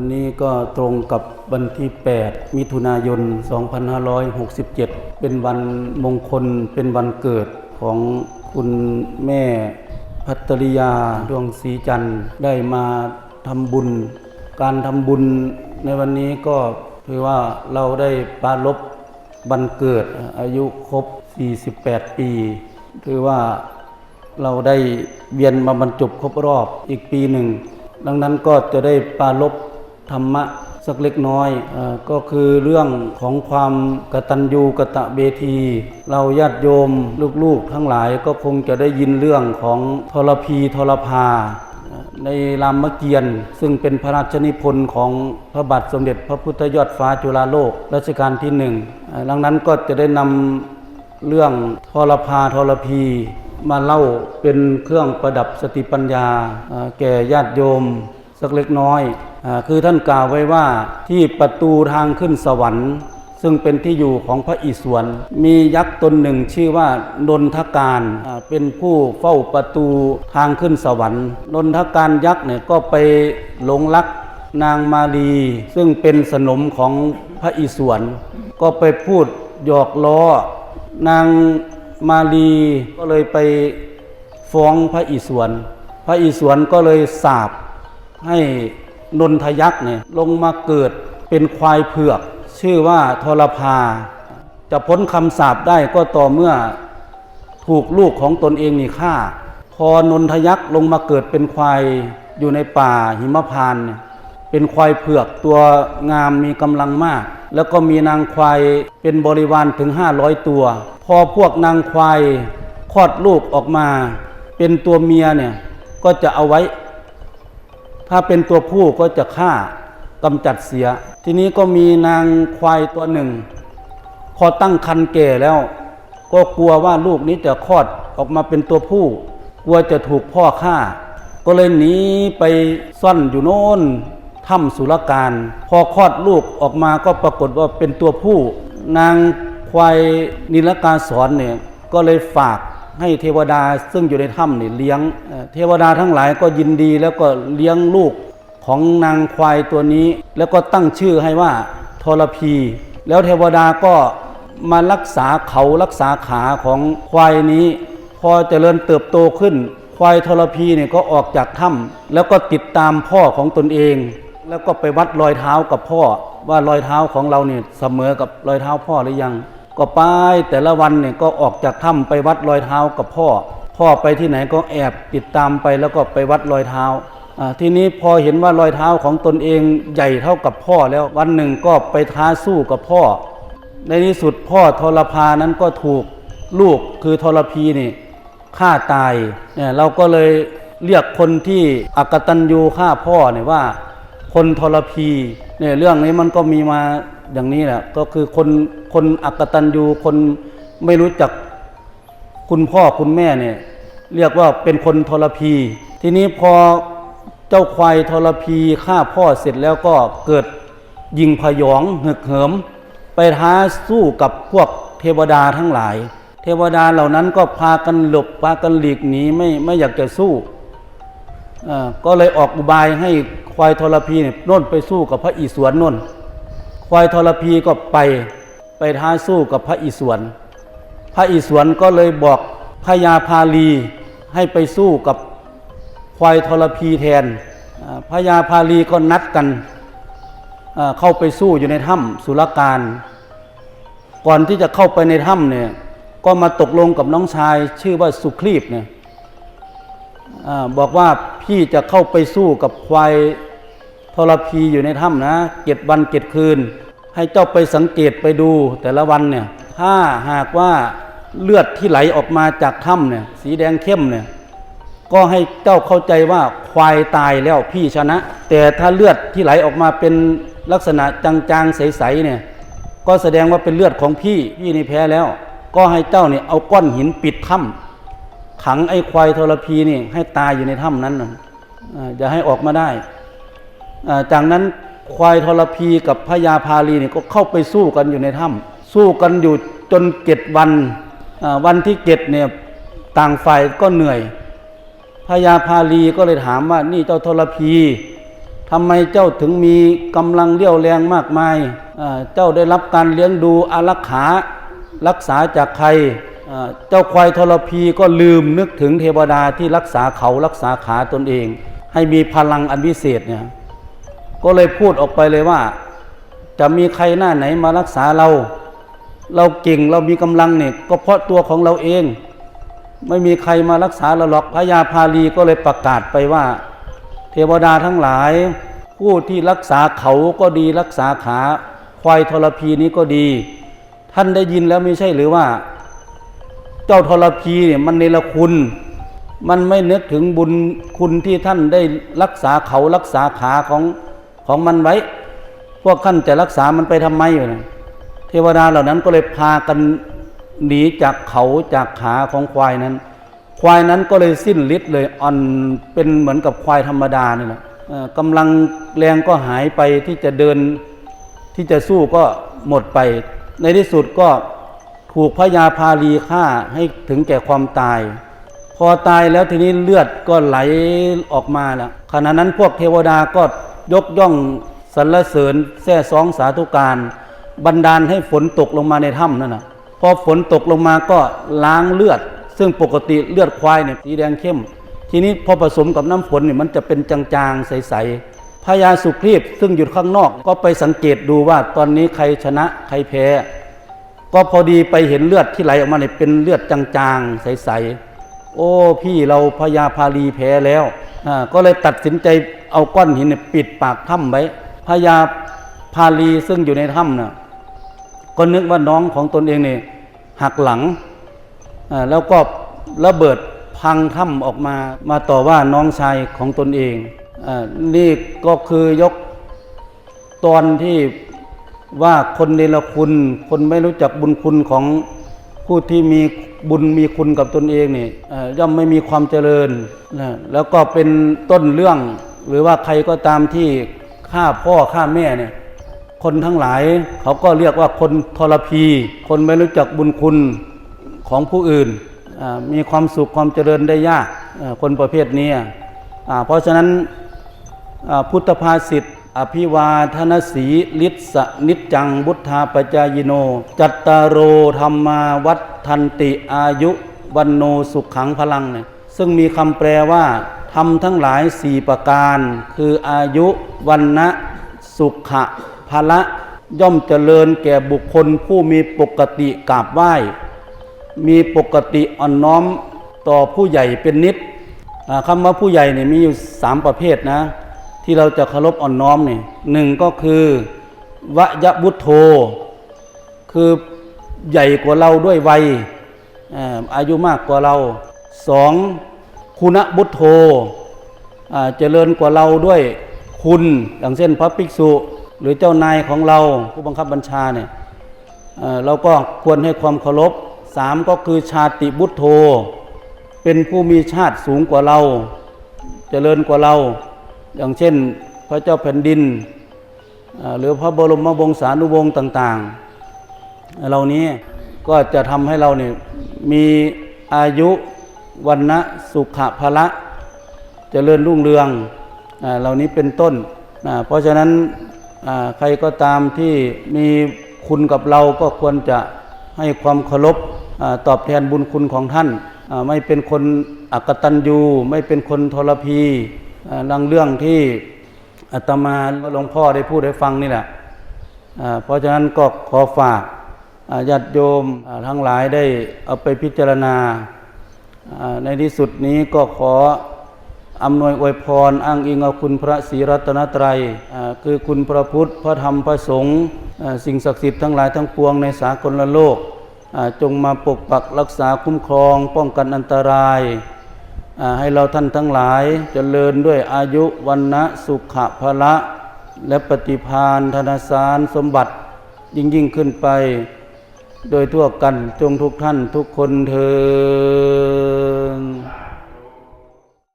วันนี้ก็ตรงกับวันที่ 8 มิถุนายน 2567 เป็นวันมงคล เป็นวันเกิดของคุณแม่พัตริยาดวงศรีจันทร์ได้มาทำบุญ การทำบุญในวันนี้ก็ถือว่าเราได้ปารบวันเกิดอายุครบ 48 ปี ถือว่าเราได้เวียนมาบรรจบครบรอบอีกปีหนึ่ง ดังนั้นก็จะได้ปารบ ธรรมะสักเล็กน้อยอก็คือเรื่องของความกตัญญูกะตะเบที เราญาติโยมลูกๆ ทั้งหลายก็คงจะได้ยินเรื่องของทรพีทรพาในรามเกียรติ์ซึ่งเป็นพระราชนิพนธ์ของพระบาทสมเด็จพระพุทธยอดฟ้าจุฬาโลกรัชกาลที่หนึ่งดังนั้นก็จะได้นำเรื่องทรพาทรพีมาเล่าเป็นเครื่องประดับสติปัญญาแก่ญาติโยมสักเล็กน้อย คือท่านกล่าวไว้ว่าที่ประตูทางขึ้นสวรรค์ ซึ่งเป็นที่อยู่ของพระอิศวรมียักษ์ตนหนึ่งชื่อว่านนทการเป็นผู้เฝ้าประตูทางขึ้นสวรรค์นนทการยักษ์เนี่ยก็ไปหลงรักนางมาลีซึ่งเป็นสนมของพระอิศวรก็ไปพูดหยอกล้อนางมาลีก็เลยไปฟ้องพระอิศวรพระอิศวรก็เลยสาบให้ นนทยักษ์เนี่ยลงมาเกิดเป็นควายเผือก ชื่อว่าทรพา จะพ้นคำสาปได้ก็ต่อเมื่อถูกลูกของตนเองนี่ฆ่า พอนนทยักษ์ลงมาเกิดเป็นควายอยู่ในป่าหิมพานเนี่ยเป็นควายเผือกตัวงามมีกำลังมาก แล้วก็มีนางควายเป็นบริวารถึง 500 ตัว พอพวกนางควายคลอดลูกออกมา เป็นตัวเมียเนี่ยก็จะเอาไว้ ถ้าเป็นตัวผู้ก็จะฆ่ากำจัดเสีย ทีนี้ก็มีนางควายตัวหนึ่ง พอตั้งคันแก่แล้ว ก็กลัวว่าลูกนี้จะคลอดออกมาเป็นตัวผู้ กลัวจะถูกพ่อฆ่า ก็เลยหนีไปซ่อนอยู่โน่นถ้ำสุรการ พอคลอดลูกออกมาก็ปรากฏว่าเป็นตัวผู้ นางควายนิลกาสอนเนี่ยก็เลยฝาก ให้เทวดาซึ่งอยู่ในถ้ำเนี่ยเลี้ยง เทวดาทั้งหลายก็ยินดีแล้วก็เลี้ยงลูกของนางควายตัวนี้ แล้วก็ตั้งชื่อให้ว่าทรพี แล้วเทวดาก็มารักษาเขารักษาขาของควายนี้ พอเจริญเติบโตขึ้น ควายทรพีเนี่ยก็ออกจากถ้ำแล้วก็ติดตามพ่อของตนเอง แล้วก็ไปวัดรอยเท้ากับพ่อว่ารอยเท้าของเราเนี่ยเสมอกับรอยเท้าพ่อหรือยัง ก็ไปแต่ละวันเนี่ยก็ออกจากถ้ำไปวัดรอยเท้ากับพ่อ พ่อไปที่ไหนก็แอบติดตามไปแล้วก็ไปวัดรอยเท้าอ่าทีนี้พอเห็นว่ารอยเท้าของตนเองใหญ่เท่ากับพ่อแล้ววันหนึ่งก็ไปท้าสู้กับพ่อ ในที่สุดพ่อทรพานั้นก็ถูกลูกคือทรพีนี่ฆ่าตายเนี่ยเราก็เลยเรียกคนที่อักตันยูฆ่าพ่อเนี่ยว่า คนทรพีเนี่ยเรื่องนี้มันก็มีมา อย่างนี้แหละก็คือคนคนอักตันยูคนไม่รู้จักคุณพ่อคุณแม่เนี่ย เรียกว่าเป็นคนทรพี ทีนี้พอเจ้าควายทรพีฆ่าพ่อเสร็จแล้วก็เกิดยิงพยองหึกเหิม ไปท้าสู้กับพวกเทวดาทั้งหลาย เทวดาเหล่านั้นก็พากันหลบพากันหลีกหนีไม่ไม่อยากจะสู้อ่าก็เลยออกอุบายให้ควายทรพีเนี่ยโน่นไปสู้กับพระอิศวรโน่น ควายทรพีก็ไปไปท้าสู้กับพระอิศวร พระอิศวรก็เลยบอกพญาพาลีให้ไปสู้กับควายทรพีแทนพญาพาลีก็นัดกันเข้าไปสู้อยู่ในถ้ำสุรการ ก่อนที่จะเข้าไปในถ้ำเนี่ยก็มาตกลงกับน้องชายชื่อว่าสุครีบเนี่ยอบอกว่าพี่จะเข้าไปสู้กับควายทรพีอยู่ในถ้ำนะเจ็ดวันเจ็ดคืน ให้เจ้าไปสังเกตไปดูแต่ละวันเนี่ยถ้าหากว่าเลือดที่ไหลออกมาจากถ้ำเนี่ยสีแดงเข้มเนี่ยก็ให้เจ้าเข้าใจว่าควายตายแล้วพี่ชนะ แต่ถ้าเลือดที่ไหลออกมาเป็นลักษณะจางๆใสๆเนี่ยก็แสดงว่าเป็นเลือดของพี่พี่นี่แพ้แล้ว ก็ให้เจ้าเนี่ยเอาก้อนหินปิดถ้ำขังไอ้ควายทรพีนี่ให้ตายอยู่ในถ้ำนั้นนะอ่าอย่าให้ออกมาได้ จากนั้น ควายทรพีกับพญาพาลีเนี่ยก็เข้าไปสู้กันอยู่ในถ้ำสู้กันอยู่จนเจ็ดวันวันที่เจ็ดเนี่ยต่างฝ่ายก็เหนื่อยพญาพาลีก็เลยถามว่านี่เจ้าทรพีทำไมเจ้าถึงมีกำลังเรี่ยวแรงมากมาย เจ้าได้รับการเลี้ยงดูอารักขารักษาจากใคร เจ้าควายทรพีก็ลืมนึกถึงเทวดาที่รักษาเขารักษาขาตนเอง ให้มีพลังอันวิเศษเนี่ย ก็เลยพูดออกไปเลยว่า จะมีใครหน้าไหนมารักษาเรา เราเก่งเรามีกำลังเนี่ยก็เพราะตัวของเราเอง ไม่มีใครมารักษาเราหรอกพระยาพาลีก็เลยประกาศไปว่า เทวดาทั้งหลาย ผู้ที่รักษาเขาก็ดีรักษาขาควายทรพีนี้ก็ดี ท่านได้ยินแล้วไม่ใช่หรือว่า เจ้าทรพีเนี่ยมันเนรคุณ มันไม่นึกถึงบุญคุณที่ท่านได้รักษาเขารักษาขาของ ของมันไว้ พวกท่านจะรักษามันไปทำไมอยู่นะเทวดาเหล่านั้นก็เลยพากันหนีจากเขาจากขาของควายนั้น ควายนั้นก็เลยสิ้นฤทธิ์เลยอ่อนเป็นเหมือนกับควายธรรมดานี่แหละอ่อกำลังแรงก็หายไปที่จะเดินที่จะสู้ก็หมดไป ในที่สุดก็ถูกพระยาพาลีฆ่าให้ถึงแก่ความตาย พอตายแล้วทีนี้เลือดก็ไหลออกมาแล้วขณะนั้นพวกเทวดาก็ ยกย่องสรรเสริญแท่ซองสาธุการบันดาลให้ฝนตกลงมาในถ้ำนั่นนะพอฝนตกลงมาก็ล้างเลือด ซึ่งปกติเลือดควายเนี่ยสีแดงเข้ม ทีนี้พอผสมกับน้ำฝนเนี่ยมันจะเป็นจางๆ ใสๆพญาสุครีพซึ่งอยู่ข้างนอก ก็ไปสังเกตดูว่าตอนนี้ใครชนะใครแพ้ ก็พอดีไปเห็นเลือดที่ไหลออกมาเนี่ยเป็นเลือดจางๆ ใสๆโอ้พี่เราพญาพาลีแพ้แล้วอ่าก็เลยตัดสินใจ เอาก้อนหินปิดปากถ้ำไว้พญาพาลีซึ่งอยู่ในถ้ำน่ะก็นึกว่าน้องของตนเองเนี่ยหักหลังแล้วก็ระเบิดพังถ้ำออกมามาต่อว่าน้องชายของตนเองอนี่ก็คือยกตอนที่ว่าคนเนรคุณ คนไม่รู้จักบุญคุณของผู้ที่มีบุญมีคุณกับตนเองนี่ย่อมไม่มีความเจริญนะแล้วก็เป็นต้นเรื่อง หรือว่าใครก็ตามที่ฆ่าพ่อฆ่าแม่เนี่ย คนทั้งหลายเขาก็เรียกว่าคนทรพี คนไม่รู้จักบุญคุณของผู้อื่น มีความสุขความเจริญได้ยากคนประเภทนี้เพราะฉะนั้นพุทธภาษิตอภิวาทนสีลิสนิจจังบุทธาปจายโน จัตตารโรธรรมาวัฏทันติอายุวันโนสุขขังพลังเนี่ยซึ่งมีคำแปลว่า ทำทั้งหลายสี่ประการ คืออายุวันนะสุขะพละย่อมเจริญแก่บุคคลผู้มีปกติกราบไหว้ มีปกติอ่อนน้อมต่อผู้ใหญ่เป็นนิดอ่าคำว่าผู้ใหญ่เนี่ยมีอยู่สามประเภทนะ ที่เราจะเคารพอ่อนน้อมเนี่ยหนึ่งก็คือวยบุตโธ คือใหญ่กว่าเราด้วยวัยอายุมากกว่าเราสอง คุณบุตโธเจริญกว่าเราด้วยคุณอย่างเช่นพระภิกษุ หรือเจ้านายของเราผู้บังคับบัญชาเนี่ยเเราก็ควรให้ความเคารพสามก็คือชาติบุตโธ เป็นผู้มีชาติสูงกว่าเรา เจริญกว่าเรา อย่างเช่นพระเจ้าแผ่นดินหรือพระบรมวงศานุวงศ์ต่าง ๆ เหล่านี้ก็จะทำให้เราเนี่ยมีอายุ วันนะสุขภละเจริญรุ่งเรืองอ่าเหล่านี้เป็นต้นอ่าเพราะฉะนั้นอ่าใครก็ตามที่มีคุณกับเราก็ควรจะให้ความเคารพอาตอบแทนบุญคุณของท่านอ่าไม่เป็นคนอักตันยูไม่เป็นคนทรพีอ่าดังเรื่องที่อาตมาหลวงพ่อได้พูดให้ฟังนี่แหละอ่าเพราะฉะนั้นก็ขอฝากอ่าญาติโยมอ่าทั้งหลายได้เอาไปพิจารณา ในที่สุดนี้ก็ขออำนวยอวยพรอ้างอิงเอาคุณพระศรีรัตนตรัยคือคุณพระพุทธพระธรรมพระสงฆ์สิ่งศักดิ์สิทธิ์ทั้งหลายทั้งปวงในสากลโลก จงมาปกปักรักษาคุ้มครอง ป้องกันอันตราย ให้เราท่านทั้งหลายเจริญด้วยอายุวันนะสุขะพละ และปฏิพานธนสารสมบัติยิ่งยิ่งขึ้นไป โดยทั่วกันจงทุกท่านทุกคนเทอ